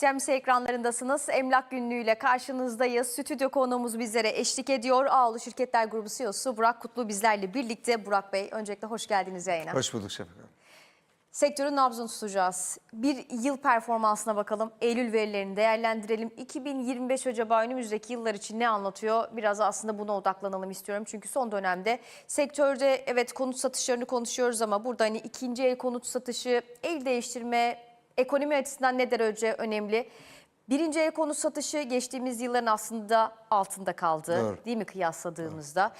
CMC ekranlarındasınız. Emlak günlüğüyle karşınızdayız. Stüdyo konuğumuz bizlere eşlik ediyor. Ağlı Şirketler Grubu CEO'su Burak Kutlu bizlerle birlikte. Burak Bey öncelikle hoş geldiniz yayına. Hoş bulduk Şefik Hanım. Sektörün nabzını tutacağız. Bir yıl performansına bakalım. Eylül verilerini değerlendirelim. 2025 acaba önümüzdeki yıllar için ne anlatıyor? Biraz aslında buna odaklanalım istiyorum. Çünkü son dönemde sektörde evet konut satışlarını konuşuyoruz ama burada hani ikinci el konut satışı, el değiştirme, ekonomi açısından ne derece önemli? Birinci el konut satışı geçtiğimiz yılların aslında altında kaldı. Doğru. Değil mi kıyasladığımızda?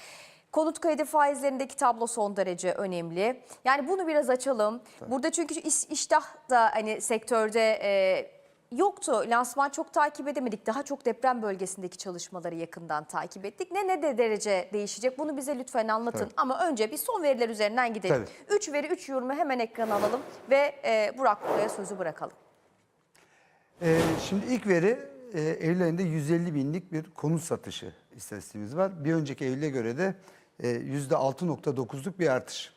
Konut kredi faizlerindeki tablo son derece önemli. Yani bunu biraz açalım. Burada çünkü iş, iştah da hani sektörde e, yoktu. Lansman çok takip edemedik. Daha çok deprem bölgesindeki çalışmaları yakından takip ettik. Ne ne de derece değişecek? Bunu bize lütfen anlatın. Tabii. Ama önce bir son veriler üzerinden gidelim. 3 veri 3 yorumu hemen ekrana alalım ve e, Burak Buraya sözü bırakalım. Ee, şimdi ilk veri e, Eylül ayında 150 binlik bir konut satışı istatistiğimiz var. Bir önceki Eylül'e göre de e, %6.9'luk bir artış.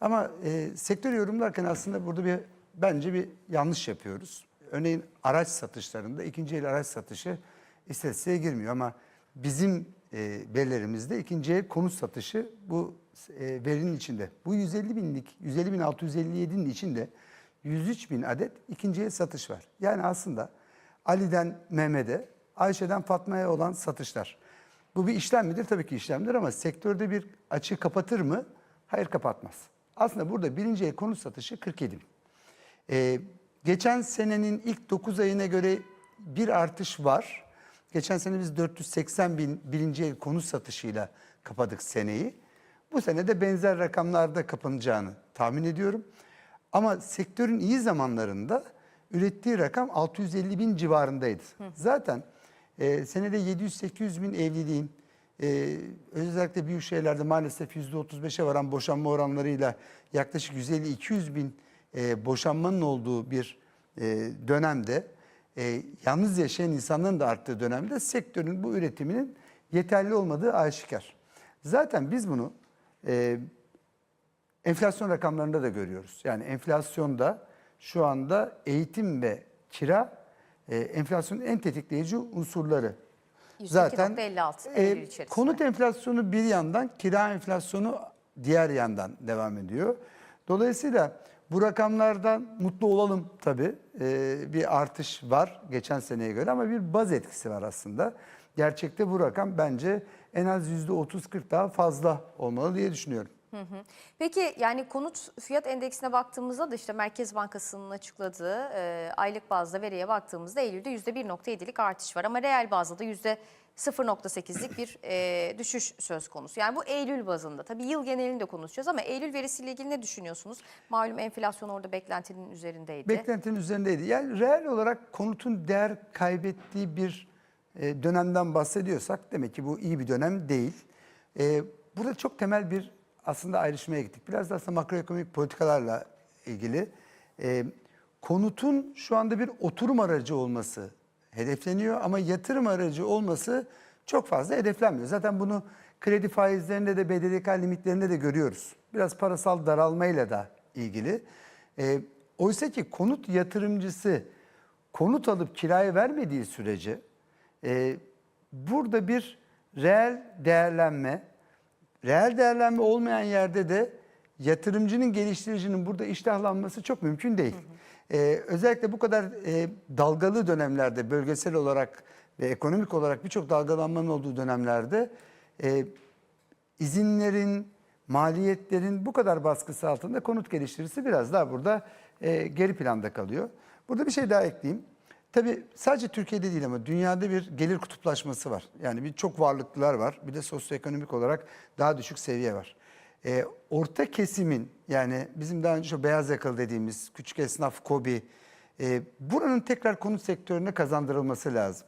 Ama e, sektör yorumlarken aslında burada bir bence bir yanlış yapıyoruz. Örneğin araç satışlarında ikinci el araç satışı istatistiğe girmiyor ama bizim e, verilerimizde ikinci el konut satışı bu e, verinin içinde. Bu 150 binlik, 150 bin 657'nin içinde 103 bin adet ikinci el satış var. Yani aslında Ali'den Mehmet'e, Ayşe'den Fatma'ya olan satışlar. Bu bir işlem midir? Tabii ki işlemdir ama sektörde bir açığı kapatır mı? Hayır kapatmaz. Aslında burada birinci el konut satışı 47 bin. Ee, geçen senenin ilk 9 ayına göre bir artış var. Geçen sene biz 480 bin birinci el konut satışıyla kapadık seneyi. Bu sene de benzer rakamlarda kapanacağını tahmin ediyorum. Ama sektörün iyi zamanlarında ürettiği rakam 650 bin civarındaydı. Zaten e, senede 700-800 bin evliliğin e, özellikle büyük şehirlerde maalesef %35'e varan boşanma oranlarıyla yaklaşık 150-200 bin e, boşanmanın olduğu bir e, dönemde e, yalnız yaşayan insanların da arttığı dönemde sektörün bu üretiminin yeterli olmadığı aşikar. Zaten biz bunu e, enflasyon rakamlarında da görüyoruz. Yani enflasyonda şu anda eğitim ve kira e, enflasyonun en tetikleyici unsurları. %2.56 e, konut enflasyonu bir yandan, kira enflasyonu diğer yandan devam ediyor. Dolayısıyla bu rakamlardan mutlu olalım tabii. E, bir artış var geçen seneye göre ama bir baz etkisi var aslında. Gerçekte bu rakam bence en az %30-40 daha fazla olmalı diye düşünüyorum. Peki yani konut fiyat endeksine baktığımızda da işte Merkez Bankası'nın açıkladığı e, aylık bazda veriye baktığımızda Eylül'de %1.7'lik artış var ama reel bazda da %0.8'lik bir e, düşüş söz konusu. Yani bu Eylül bazında. Tabii yıl genelinde konuşacağız ama Eylül verisiyle ilgili ne düşünüyorsunuz? Malum enflasyon orada beklentinin üzerindeydi. Beklentinin üzerindeydi. Yani reel olarak konutun değer kaybettiği bir e, dönemden bahsediyorsak demek ki bu iyi bir dönem değil. E, burada çok temel bir aslında ayrışmaya gittik. Biraz da aslında makroekonomik politikalarla ilgili. E, konutun şu anda bir oturum aracı olması hedefleniyor ama yatırım aracı olması çok fazla hedeflenmiyor. Zaten bunu kredi faizlerinde de BDDK limitlerinde de görüyoruz. Biraz parasal daralmayla da ilgili. E, oysa ki konut yatırımcısı konut alıp kiraya vermediği sürece e, burada bir reel değerlenme, reel değerlenme olmayan yerde de yatırımcının, geliştiricinin burada iştahlanması çok mümkün değil. Ee, özellikle bu kadar e, dalgalı dönemlerde, bölgesel olarak ve ekonomik olarak birçok dalgalanmanın olduğu dönemlerde e, izinlerin, maliyetlerin bu kadar baskısı altında konut geliştiricisi biraz daha burada e, geri planda kalıyor. Burada bir şey daha ekleyeyim. Tabii sadece Türkiye'de değil ama dünyada bir gelir kutuplaşması var. Yani bir çok varlıklılar var. Bir de sosyoekonomik olarak daha düşük seviye var. Ee, orta kesimin yani bizim daha önce şu beyaz yakalı dediğimiz küçük esnaf, kobi e, buranın tekrar konut sektörüne kazandırılması lazım.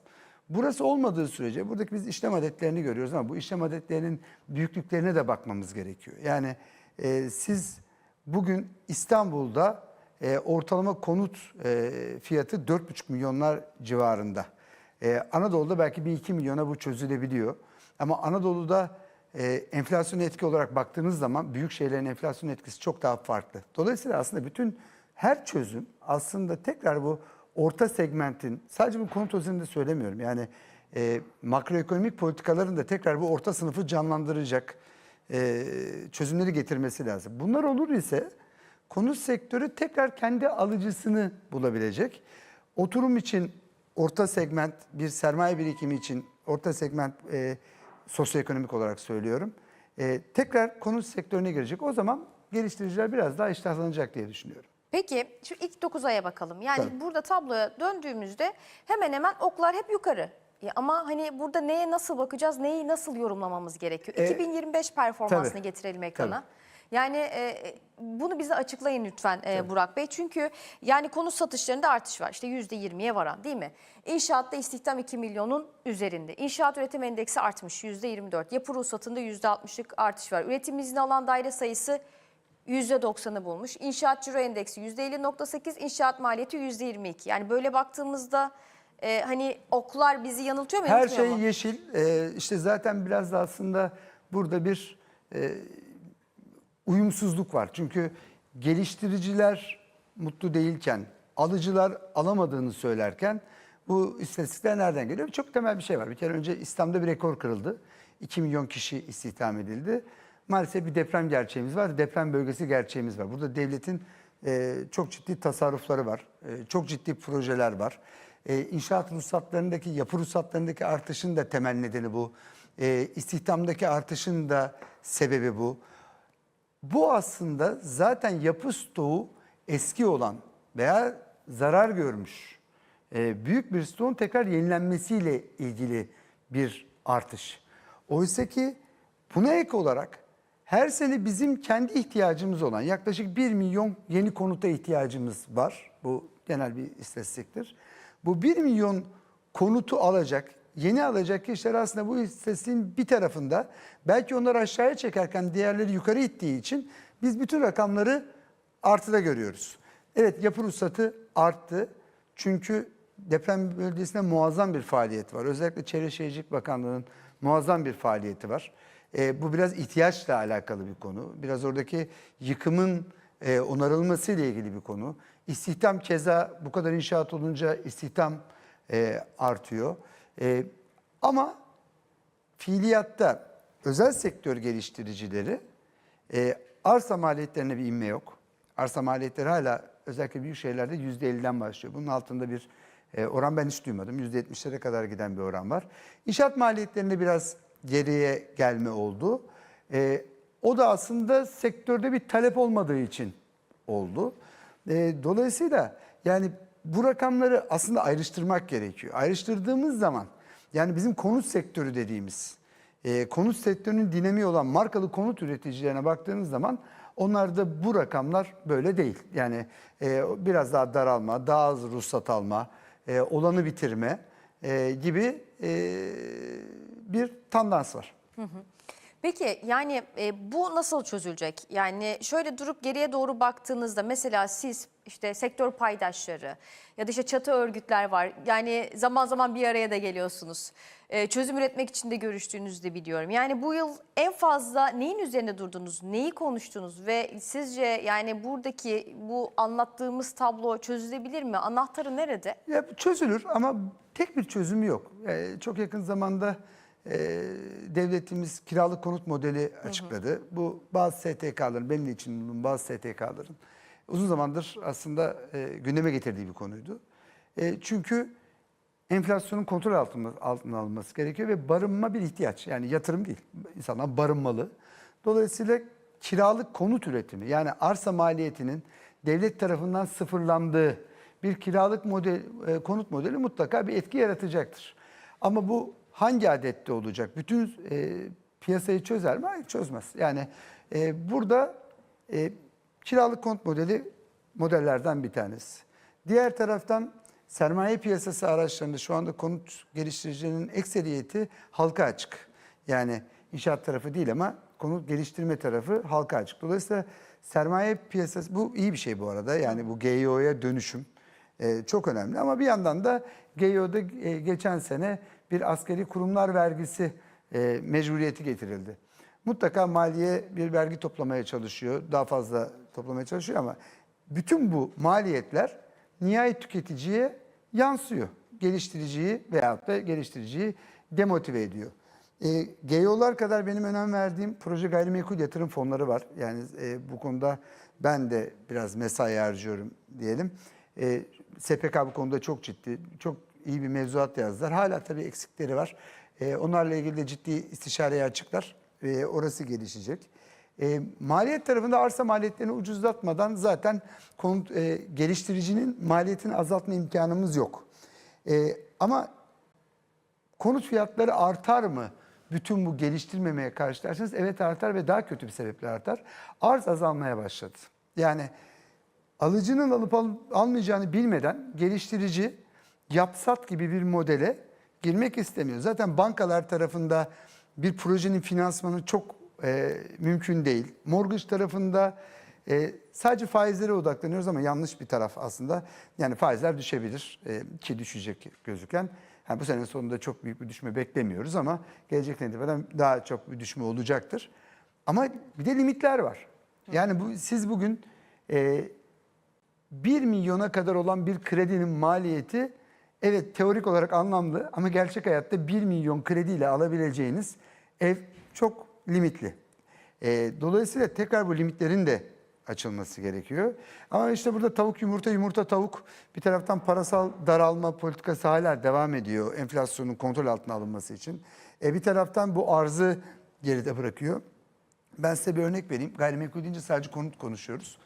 Burası olmadığı sürece buradaki biz işlem adetlerini görüyoruz ama bu işlem adetlerinin büyüklüklerine de bakmamız gerekiyor. Yani e, siz bugün İstanbul'da e, ortalama konut e, fiyatı 4,5 milyonlar civarında. E, Anadolu'da belki bir 2 milyona bu çözülebiliyor. Ama Anadolu'da e, enflasyon etki olarak baktığınız zaman büyük şehirlerin enflasyon etkisi çok daha farklı. Dolayısıyla aslında bütün her çözüm aslında tekrar bu orta segmentin sadece bu konut özelinde söylemiyorum. Yani e, makroekonomik politikaların da tekrar bu orta sınıfı canlandıracak e, çözümleri getirmesi lazım. Bunlar olur ise konut sektörü tekrar kendi alıcısını bulabilecek. Oturum için orta segment bir sermaye birikimi için orta segment e, sosyoekonomik olarak söylüyorum. E, tekrar konut sektörüne girecek. O zaman geliştiriciler biraz daha iştahlanacak diye düşünüyorum. Peki şu ilk 9 aya bakalım. Yani Tabii. burada tabloya döndüğümüzde hemen hemen oklar hep yukarı. Ya ama hani burada neye nasıl bakacağız, neyi nasıl yorumlamamız gerekiyor? E, 2025 performansını tabii. getirelim ekrana. Tabii. Yani e, bunu bize açıklayın lütfen e, Burak Bey. Çünkü yani konut satışlarında artış var. İşte %20'ye varan değil mi? İnşaatta istihdam 2 milyonun üzerinde. İnşaat üretim endeksi artmış %24. Yapı ruhsatında %60'lık artış var. Üretim izni alan daire sayısı %90'ı bulmuş. İnşaat ciro endeksi %50.8, inşaat maliyeti %22. Yani böyle baktığımızda e, hani oklar bizi yanıltıyor mu? Her şey mu? yeşil. Ee, işte zaten biraz da aslında burada bir e, uyumsuzluk var. Çünkü geliştiriciler mutlu değilken, alıcılar alamadığını söylerken bu istatistikler nereden geliyor? Çok temel bir şey var. Bir kere önce İslam'da bir rekor kırıldı. 2 milyon kişi istihdam edildi. Maalesef bir deprem gerçeğimiz var. Deprem bölgesi gerçeğimiz var. Burada devletin e, çok ciddi tasarrufları var. E, çok ciddi projeler var. E, inşaat ruhsatlarındaki, yapı ruhsatlarındaki artışın da temel nedeni bu. E, istihdamdaki artışın da sebebi bu. Bu aslında zaten yapı stoğu eski olan veya zarar görmüş e, büyük bir stoğun tekrar yenilenmesiyle ilgili bir artış. Oysa ki buna ek olarak her sene bizim kendi ihtiyacımız olan yaklaşık 1 milyon yeni konuta ihtiyacımız var. Bu genel bir istatistiktir. Bu 1 milyon konutu alacak, yeni alacak kişiler aslında bu istatistiğin bir tarafında belki onları aşağıya çekerken diğerleri yukarı ittiği için biz bütün rakamları artıda görüyoruz. Evet yapı ruhsatı arttı. Çünkü deprem bölgesinde muazzam bir faaliyet var. Özellikle Çevre Şehircilik Bakanlığı'nın muazzam bir faaliyeti var. E, bu biraz ihtiyaçla alakalı bir konu. Biraz oradaki yıkımın e, onarılması ile ilgili bir konu. İstihdam keza bu kadar inşaat olunca istihdam e, artıyor. E, ama fiiliyatta özel sektör geliştiricileri e, arsa maliyetlerine bir inme yok. Arsa maliyetleri hala özellikle büyük şehirlerde %50'den başlıyor. Bunun altında bir e, oran ben hiç duymadım. %70'lere kadar giden bir oran var. İnşaat maliyetlerinde biraz geriye gelme oldu. E, o da aslında sektörde bir talep olmadığı için oldu. E, dolayısıyla yani bu rakamları aslında ayrıştırmak gerekiyor. Ayrıştırdığımız zaman yani bizim konut sektörü dediğimiz e, konut sektörünün dinamiği olan markalı konut üreticilerine baktığınız zaman onlarda bu rakamlar böyle değil. Yani e, biraz daha daralma, daha az ruhsat alma, e, olanı bitirme e, gibi e, bir tendans var. Peki yani e, bu nasıl çözülecek? Yani şöyle durup geriye doğru baktığınızda mesela siz işte sektör paydaşları ya da işte çatı örgütler var. Yani zaman zaman bir araya da geliyorsunuz. E, çözüm üretmek için de görüştüğünüzü de biliyorum. Yani bu yıl en fazla neyin üzerinde durdunuz? Neyi konuştunuz? Ve sizce yani buradaki bu anlattığımız tablo çözülebilir mi? Anahtarı nerede? Ya çözülür ama tek bir çözümü yok. Ee, çok yakın zamanda e, devletimiz kiralık konut modeli açıkladı. Bu bazı STK'ların, benim için bulunduğum bazı STK'ların uzun zamandır aslında e, gündeme getirdiği bir konuydu. E, çünkü enflasyonun kontrol altına, altına alınması gerekiyor ve barınma bir ihtiyaç. Yani yatırım değil. İnsanlar barınmalı. Dolayısıyla kiralık konut üretimi yani arsa maliyetinin devlet tarafından sıfırlandığı bir kiralık model, e, konut modeli mutlaka bir etki yaratacaktır. Ama bu hangi adette olacak? Bütün e, piyasayı çözer mi? Hayır çözmez. Yani e, burada e, kiralık konut modeli modellerden bir tanesi. Diğer taraftan sermaye piyasası araçlarında şu anda konut geliştiricilerinin ekseriyeti halka açık. Yani inşaat tarafı değil ama konut geliştirme tarafı halka açık. Dolayısıyla sermaye piyasası bu iyi bir şey bu arada. Yani bu GEO'ya dönüşüm e, çok önemli ama bir yandan da GEO'da e, geçen sene bir askeri kurumlar vergisi e, mecburiyeti getirildi. Mutlaka maliye bir vergi toplamaya çalışıyor, daha fazla toplamaya çalışıyor ama bütün bu maliyetler nihayet tüketiciye yansıyor. Geliştiriciyi veyahut da geliştiriciyi demotive ediyor. E, GEO'lar kadar benim önem verdiğim proje gayrimenkul yatırım fonları var. Yani e, bu konuda ben de biraz mesai harcıyorum diyelim. E, SPK bu konuda çok ciddi, çok iyi bir mevzuat yazdılar. Hala tabii eksikleri var. E, onlarla ilgili de ciddi istişareye açıklar. E, orası gelişecek. E, maliyet tarafında arsa maliyetlerini ucuzlatmadan zaten konut, e, geliştiricinin maliyetini azaltma imkanımız yok. E, ama konut fiyatları artar mı? Bütün bu geliştirmemeye karşı derseniz evet artar ve daha kötü bir sebeple artar. Arz azalmaya başladı. Yani alıcının alıp al- almayacağını bilmeden geliştirici yapsat gibi bir modele girmek istemiyor. Zaten bankalar tarafında bir projenin finansmanı çok e, mümkün değil. Mortgage tarafında e, sadece faizlere odaklanıyoruz ama yanlış bir taraf aslında. Yani faizler düşebilir e, ki düşecek gözüken. Yani bu sene sonunda çok büyük bir düşme beklemiyoruz ama gelecek itibaren daha çok bir düşme olacaktır. Ama bir de limitler var. Yani bu siz bugün e, 1 milyona kadar olan bir kredinin maliyeti evet teorik olarak anlamlı ama gerçek hayatta 1 milyon krediyle alabileceğiniz ev çok limitli. E, dolayısıyla tekrar bu limitlerin de açılması gerekiyor. Ama işte burada tavuk yumurta yumurta tavuk bir taraftan parasal daralma politikası hala devam ediyor enflasyonun kontrol altına alınması için. E, bir taraftan bu arzı geride bırakıyor. Ben size bir örnek vereyim. Gayrimenkul deyince sadece konut konuşuyoruz.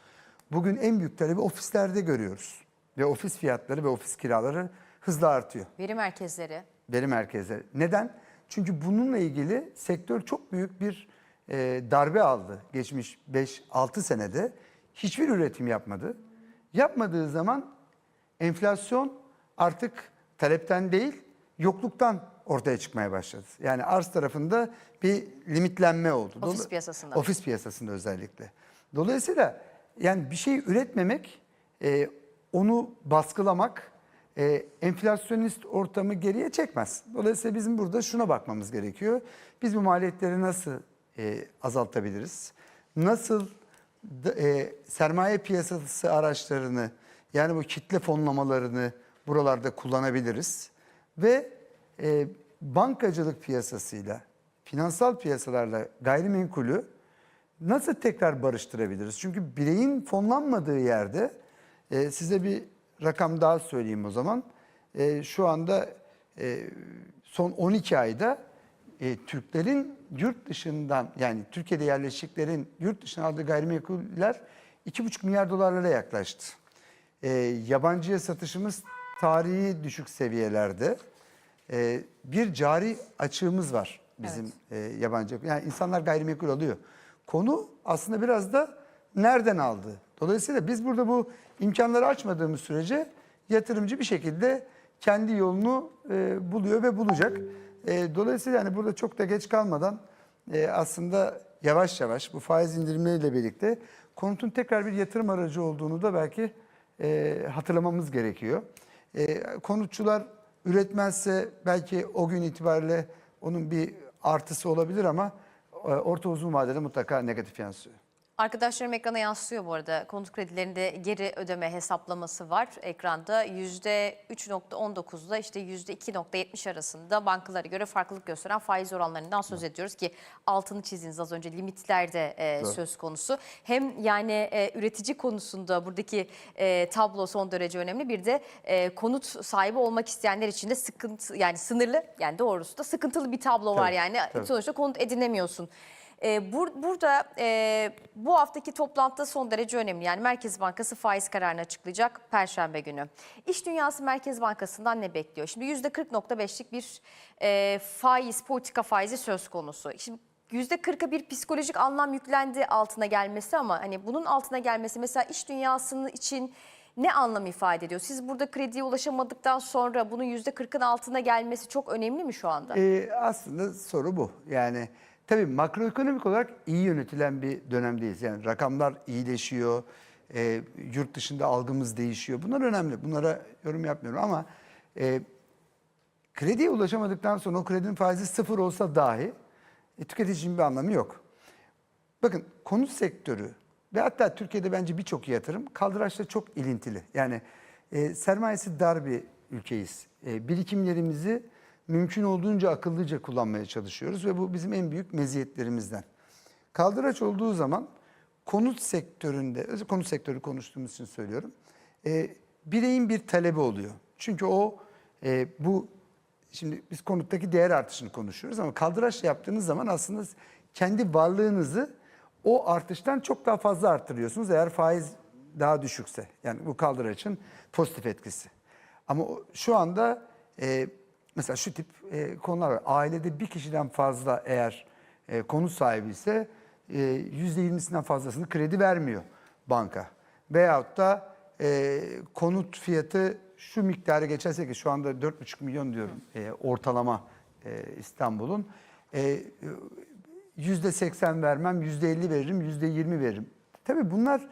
Bugün en büyük talebi ofislerde görüyoruz. Ve ofis fiyatları ve ofis kiraları hızla artıyor. Veri merkezleri. Veri merkezleri. Neden? Çünkü bununla ilgili sektör çok büyük bir e, darbe aldı geçmiş 5-6 senede. Hiçbir üretim yapmadı. Yapmadığı zaman enflasyon artık talepten değil yokluktan ortaya çıkmaya başladı. Yani arz tarafında bir limitlenme oldu. Ofis piyasasında. Ofis piyasasında özellikle. Dolayısıyla yani bir şey üretmemek, e, onu baskılamak e, enflasyonist ortamı geriye çekmez. Dolayısıyla bizim burada şuna bakmamız gerekiyor. Biz bu maliyetleri nasıl e, azaltabiliriz? Nasıl e, sermaye piyasası araçlarını yani bu kitle fonlamalarını buralarda kullanabiliriz? Ve e, bankacılık piyasasıyla, finansal piyasalarla gayrimenkulü nasıl tekrar barıştırabiliriz? Çünkü bireyin fonlanmadığı yerde e, size bir rakam daha söyleyeyim o zaman. E, şu anda e, son 12 ayda e, Türklerin yurt dışından yani Türkiye'de yerleşiklerin yurt dışına aldığı gayrimenkuller 2,5 milyar dolarlara yaklaştı. E, yabancıya satışımız tarihi düşük seviyelerde. E, bir cari açığımız var bizim e, yabancı. Yani insanlar gayrimenkul alıyor. Konu aslında biraz da nereden aldı? Dolayısıyla biz burada bu imkanları açmadığımız sürece yatırımcı bir şekilde kendi yolunu e, buluyor ve bulacak. E, dolayısıyla hani burada çok da geç kalmadan e, aslında yavaş yavaş bu faiz indirimleriyle birlikte konutun tekrar bir yatırım aracı olduğunu da belki e, hatırlamamız gerekiyor. E, konutçular üretmezse belki o gün itibariyle onun bir artısı olabilir ama e, orta uzun vadede mutlaka negatif yansıyor. Arkadaşlarım ekrana yansıyor bu arada. Konut kredilerinde geri ödeme hesaplaması var ekranda. %3.19'da işte %2.70 arasında bankalara göre farklılık gösteren faiz oranlarından söz ediyoruz ki altını çizdiğiniz az önce limitlerde e, Doğru. söz konusu. Hem yani e, üretici konusunda buradaki e, tablo son derece önemli. Bir de e, konut sahibi olmak isteyenler için de sıkıntı yani sınırlı yani doğrusu da sıkıntılı bir tablo var Tabii, yani. tabii. Sonuçta konut edinemiyorsun. Ee, bur- burada e, bu haftaki toplantıda son derece önemli. Yani Merkez Bankası faiz kararını açıklayacak Perşembe günü. İş Dünyası Merkez Bankası'ndan ne bekliyor? Şimdi %40.5'lik bir e, faiz, politika faizi söz konusu. Şimdi %40'a bir psikolojik anlam yüklendi altına gelmesi ama hani bunun altına gelmesi mesela iş dünyasının için ne anlam ifade ediyor? Siz burada krediye ulaşamadıktan sonra bunun %40'ın altına gelmesi çok önemli mi şu anda? Ee, aslında soru bu. Yani tabii makroekonomik olarak iyi yönetilen bir dönemdeyiz. Yani rakamlar iyileşiyor, e, yurt dışında algımız değişiyor. Bunlar önemli. Bunlara yorum yapmıyorum ama e, krediye ulaşamadıktan sonra o kredinin faizi sıfır olsa dahi e, tüketicinin bir anlamı yok. Bakın konut sektörü ve hatta Türkiye'de bence birçok yatırım kaldıraçla çok ilintili. Yani e, sermayesi dar bir ülkeyiz. E, birikimlerimizi mümkün olduğunca akıllıca kullanmaya çalışıyoruz ve bu bizim en büyük meziyetlerimizden. Kaldıraç olduğu zaman konut sektöründe, konut sektörü konuştuğumuz için söylüyorum, e, bireyin bir talebi oluyor. Çünkü o e, bu Şimdi biz konuttaki değer artışını konuşuyoruz ama kaldıraç yaptığınız zaman aslında kendi varlığınızı o artıştan çok daha fazla arttırıyorsunuz eğer faiz daha düşükse. Yani bu kaldıraçın pozitif etkisi. Ama şu anda e, mesela şu tip e, konular var. Ailede bir kişiden fazla eğer e, konut sahibi ise e, %20'sinden fazlasını kredi vermiyor banka. Veyahut da e, konut fiyatı şu miktarı geçerse ki şu anda 4,5 milyon diyorum e, ortalama e, İstanbul'un. E, yüzde 80 vermem, yüzde 50 veririm, yüzde 20 veririm. Tabii bunlar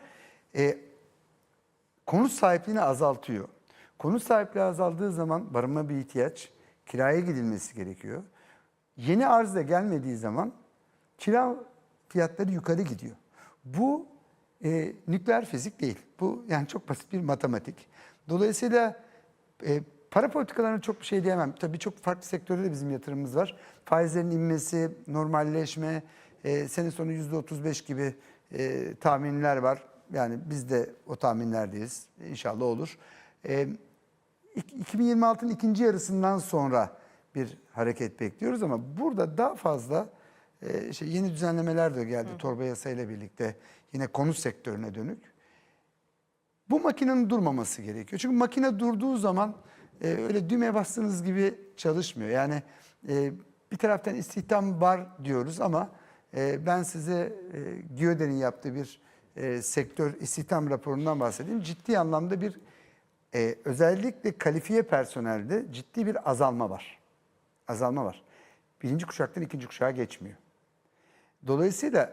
e, konut sahipliğini azaltıyor. Konut sahipliği azaldığı zaman barınma bir ihtiyaç, kiraya gidilmesi gerekiyor. Yeni arz da gelmediği zaman kira fiyatları yukarı gidiyor. Bu e, nükleer fizik değil. Bu yani çok basit bir matematik. Dolayısıyla e, para politikalarına çok bir şey diyemem. Tabii çok farklı sektörde de bizim yatırımımız var. Faizlerin inmesi, normalleşme, e, sene sonu %35 gibi e, tahminler var. Yani biz de o tahminlerdeyiz. İnşallah olur. E, İk- 2026'nın ikinci yarısından sonra bir hareket bekliyoruz ama burada daha fazla e, şey yeni düzenlemeler de geldi torba yasayla birlikte yine konut sektörüne dönük. Bu makinenin durmaması gerekiyor. Çünkü makine durduğu zaman e, öyle düğmeye bastığınız gibi çalışmıyor. Yani e, bir taraftan istihdam var diyoruz ama e, ben size e, GİODE'nin yaptığı bir e, sektör istihdam raporundan bahsedeyim. Ciddi anlamda bir e, özellikle kalifiye personelde ciddi bir azalma var. Azalma var. Birinci kuşaktan ikinci kuşağa geçmiyor. Dolayısıyla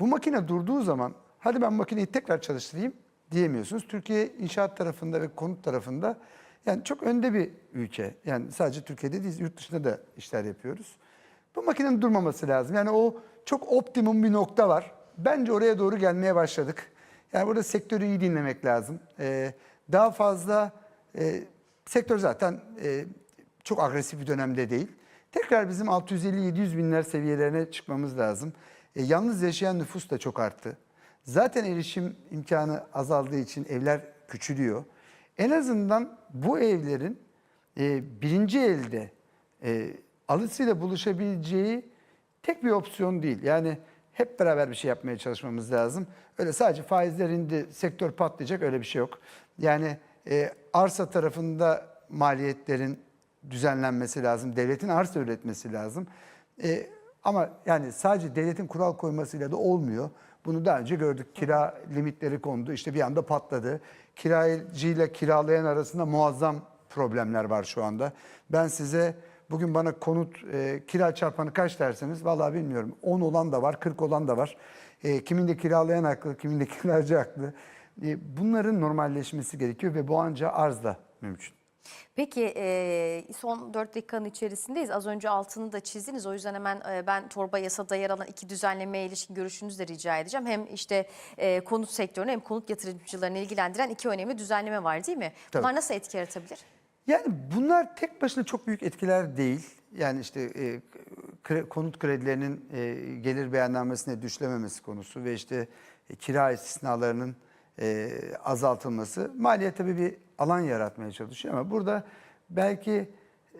bu makine durduğu zaman hadi ben makineyi tekrar çalıştırayım diyemiyorsunuz. Türkiye inşaat tarafında ve konut tarafında yani çok önde bir ülke. Yani sadece Türkiye'de değil yurt dışında da işler yapıyoruz. Bu makinenin durmaması lazım. Yani o çok optimum bir nokta var. Bence oraya doğru gelmeye başladık. Yani burada sektörü iyi dinlemek lazım. Ee, daha fazla e, sektör zaten e, çok agresif bir dönemde değil. Tekrar bizim 650-700 binler seviyelerine çıkmamız lazım. E, yalnız yaşayan nüfus da çok arttı. Zaten erişim imkanı azaldığı için evler küçülüyor. En azından bu evlerin e, birinci elde e, alıcısıyla buluşabileceği tek bir opsiyon değil. Yani hep beraber bir şey yapmaya çalışmamız lazım. Öyle sadece faizler indi, sektör patlayacak öyle bir şey yok. Yani e, arsa tarafında maliyetlerin düzenlenmesi lazım. Devletin arsa üretmesi lazım. E, ama yani sadece devletin kural koymasıyla da olmuyor. Bunu daha önce gördük. Kira limitleri kondu. İşte bir anda patladı. Kiracıyla kiralayan arasında muazzam problemler var şu anda. Ben size bugün bana konut e, kira çarpanı kaç derseniz vallahi bilmiyorum. 10 olan da var, 40 olan da var. E, kimin de kiralayan haklı, kimin de kiracı haklı. E, bunların normalleşmesi gerekiyor ve bu ancak arzla mümkün. Peki e, son 4 dakikanın içerisindeyiz. Az önce altını da çizdiniz. O yüzden hemen e, ben torba yasada yer alan iki düzenlemeye ilişkin görüşünüzü de rica edeceğim. Hem işte e, konut sektörünü hem konut yatırımcılarını ilgilendiren iki önemli düzenleme var değil mi? Bunlar Tabii. nasıl etki yaratabilir? Yani bunlar tek başına çok büyük etkiler değil. Yani işte e, kre- konut kredilerinin e, gelir beyannamesine düşlememesi konusu ve işte e, kira istisnalarının e, azaltılması maliye tabii bir alan yaratmaya çalışıyor ama burada belki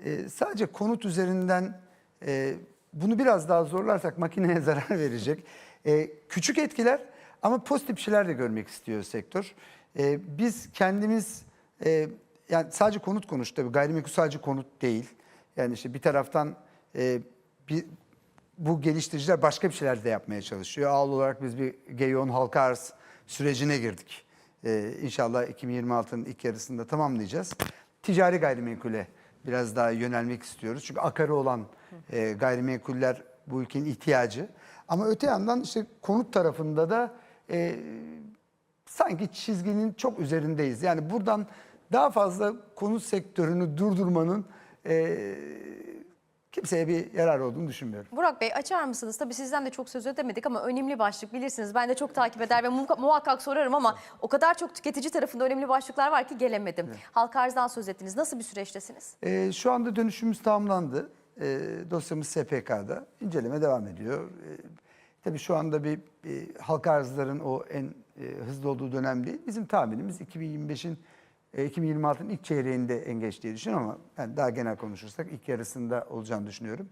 e, sadece konut üzerinden e, bunu biraz daha zorlarsak makineye zarar verecek. E, küçük etkiler ama pozitif şeyler de görmek istiyor sektör. E, biz kendimiz e, yani sadece konut konuştu tabii gayrimenkul sadece konut değil. Yani işte bir taraftan e, bir, bu geliştiriciler başka bir şeyler de yapmaya çalışıyor. Ağıl olarak biz bir G10 halka arz sürecine girdik. E, inşallah 2026'nın ilk yarısında tamamlayacağız. Ticari gayrimenkule biraz daha yönelmek istiyoruz. Çünkü akarı olan e, gayrimenkuller bu ülkenin ihtiyacı. Ama öte yandan işte konut tarafında da e, sanki çizginin çok üzerindeyiz. Yani buradan daha fazla konut sektörünü durdurmanın e, kimseye bir yarar olduğunu düşünmüyorum. Burak Bey açar mısınız? Tabii sizden de çok söz edemedik ama önemli başlık bilirsiniz. Ben de çok takip eder ve muhak- muhakkak sorarım ama o kadar çok tüketici tarafında önemli başlıklar var ki gelemedim. Halka arzdan söz ettiniz. Nasıl bir süreçtesiniz? Ee, şu anda dönüşümüz tamamlandı. Ee, dosyamız SPK'da. İnceleme devam ediyor. Ee, tabii şu anda bir e, halka arzların o en e, hızlı olduğu dönem değil. Bizim tahminimiz 2025'in e, 2026'ın ilk çeyreğinde en geç diye düşünüyorum ama yani daha genel konuşursak ilk yarısında olacağını düşünüyorum.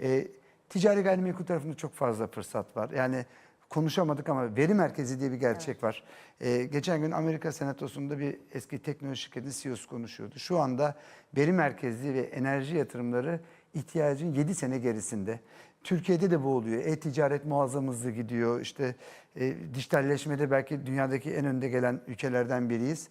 Ee, ticari gayrimenkul tarafında çok fazla fırsat var. Yani konuşamadık ama veri merkezi diye bir gerçek var. Ee, geçen gün Amerika Senatosu'nda bir eski teknoloji şirketinin CEO'su konuşuyordu. Şu anda veri merkezli ve enerji yatırımları ihtiyacın 7 sene gerisinde. Türkiye'de de bu oluyor. E-ticaret muazzam hızlı gidiyor. İşte e, dijitalleşmede belki dünyadaki en önde gelen ülkelerden biriyiz.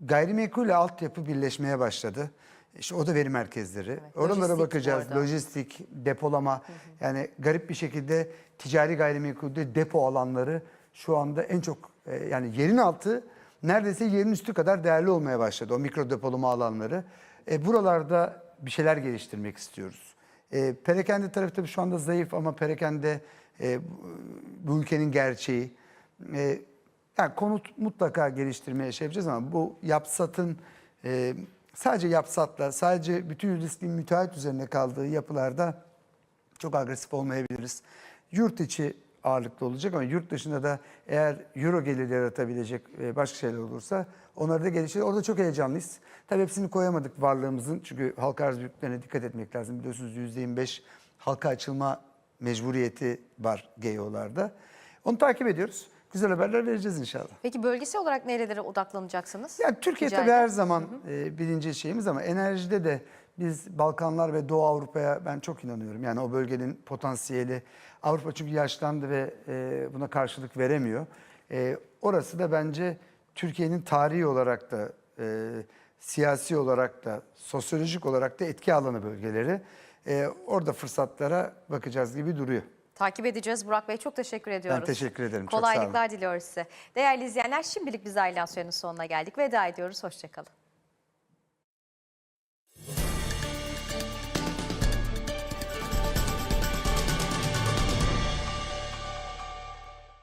Gayrimenkulle altyapı birleşmeye başladı. İşte o da veri merkezleri. Oralara lojistik bu bakacağız. Lojistik, depolama. Yani garip bir şekilde ticari gayrimenkulde depo alanları şu anda en çok e, yani yerin altı neredeyse yerin üstü kadar değerli olmaya başladı. O mikro depolama alanları. E, buralarda bir şeyler geliştirmek istiyoruz. E, perakende tarafı tabii şu anda zayıf ama perakende e, bu- bu ülkenin gerçeği. E, yani konut mutlaka geliştirmeye şey yapacağız ama bu yapsatın e, sadece yapsatla, sadece bütün riskin müteahhit üzerine kaldığı yapılarda çok agresif olmayabiliriz. Yurt içi ağırlıklı olacak ama yurt dışında da eğer euro geliri yaratabilecek e, başka şeyler olursa onları da geliştirir. Orada çok heyecanlıyız. Tabii hepsini koyamadık varlığımızın çünkü halka arz büyüklüklerine dikkat etmek lazım. Biliyorsunuz %25 halka açılma mecburiyeti var GEO'larda. Onu takip ediyoruz. Güzel haberler vereceğiz inşallah. Peki bölgesel olarak nerelere odaklanacaksınız? Yani Türkiye Rica tabii her zaman e, birinci şeyimiz ama enerjide de biz Balkanlar ve Doğu Avrupa'ya ben çok inanıyorum. Yani o bölgenin potansiyeli. Avrupa çünkü yaşlandı ve e, buna karşılık veremiyor. E, orası da bence Türkiye'nin tarihi olarak da, e, siyasi olarak da, sosyolojik olarak da etki alanı bölgeleri. E, orada fırsatlara bakacağız gibi duruyor. Takip edeceğiz. Burak Bey çok teşekkür ediyoruz. teşekkür ederim. Kolaylıklar diliyoruz size. Değerli izleyenler şimdilik biz Aylan sonuna geldik. Veda ediyoruz. Hoşçakalın.